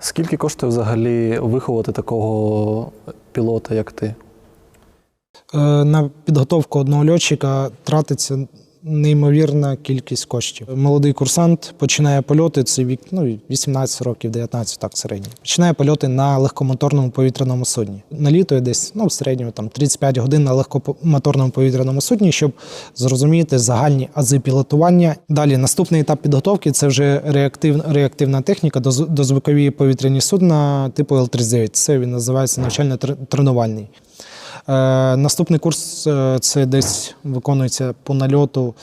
Скільки коштує взагалі виховати такого пілота, як ти? Е, На підготовку одного льотчика тратиться неймовірна кількість коштів. Молодий курсант починає польоти, це вік ну, 18 років, 19, так середньо. Починає польоти на легкомоторному повітряному судні. Налітує десь ну, в середньому там, 35 годин на легкомоторному повітряному судні, щоб зрозуміти загальні ази пілотування. Далі наступний етап підготовки це вже реактив, реактивна техніка до, дозвукові повітряні судна типу Л-39. Це він називається навчально-тренувальний. Е, наступний курс е, це десь виконується по нальоту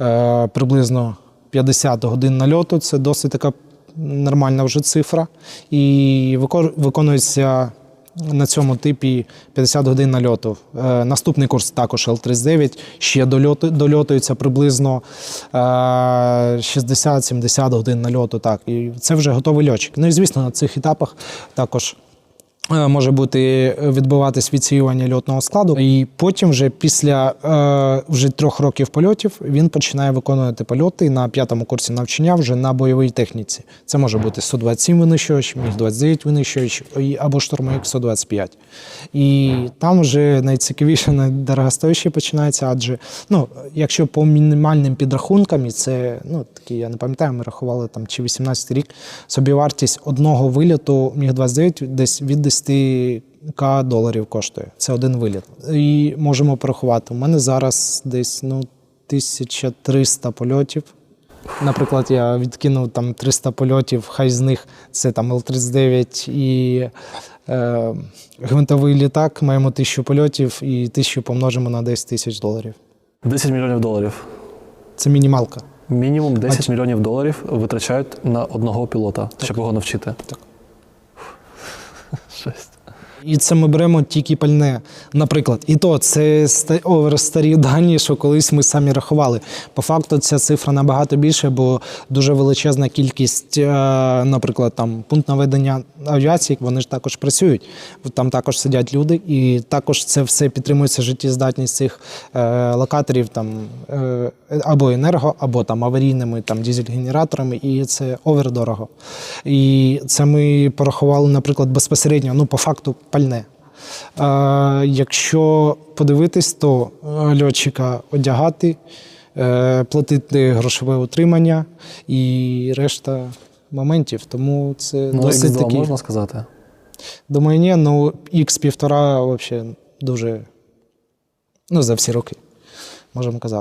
е, приблизно 50 годин нальоту. Це досить така нормальна вже цифра. І виконується на цьому типі 50 годин нальоту. Е, наступний курс також Л-39, ще дольотується приблизно е, 60-70 годин нальоту. Так. І це вже готовий льотчик. Ну і звісно, на цих етапах також Е, може бути відбуватись відсіювання льотного складу, і потім, вже після е, вже трьох років польотів, він починає виконувати польоти на п'ятому курсі навчання вже на бойовій техніці. Це може бути 127 винищувач, міг 29 винищувач або штурмовик 125. І там вже найцікавіше, найдорогостояще починається, адже ну, якщо по мінімальним підрахункам, і це ну такі, я не пам'ятаю, ми рахували там чи 18 рік собівартість одного виліту міг 29 десь від 10к доларів коштує. Це один виліт. І можемо порахувати. У мене зараз десь ну 1300 польотів. Наприклад, я відкинув там 300 польотів, хай з них це там Л-39 і е, гвинтовий літак. Маємо 1000 польотів і 1000 помножимо на 10 тисяч доларів. 10 мільйонів доларів. Це мінімалка. Мінімум 10 А мільйонів доларів витрачають на одного пілота, щоб його навчити. Так. just І це ми беремо тільки пальне. Наприклад, і то це овер старі дані, що колись ми самі рахували. По факту ця цифра набагато більше, бо дуже величезна кількість, е, наприклад, там пункт наведення авіації, вони ж також працюють. Там також сидять люди, і також це все підтримується життєздатність цих е, локаторів там е, або енерго, або там аварійними там дизель-генераторами, і це овер дорого. І це ми порахували, наприклад, безпосередньо, ну по факту пальне. Е, якщо подивитись, то е, льотчика одягати, е, платити грошове утримання і решта моментів. Тому це Ну, досить X2 такі. можна сказати? Думаю, ні, ну X1,5 взагалі дуже ну, за всі роки, можемо казати.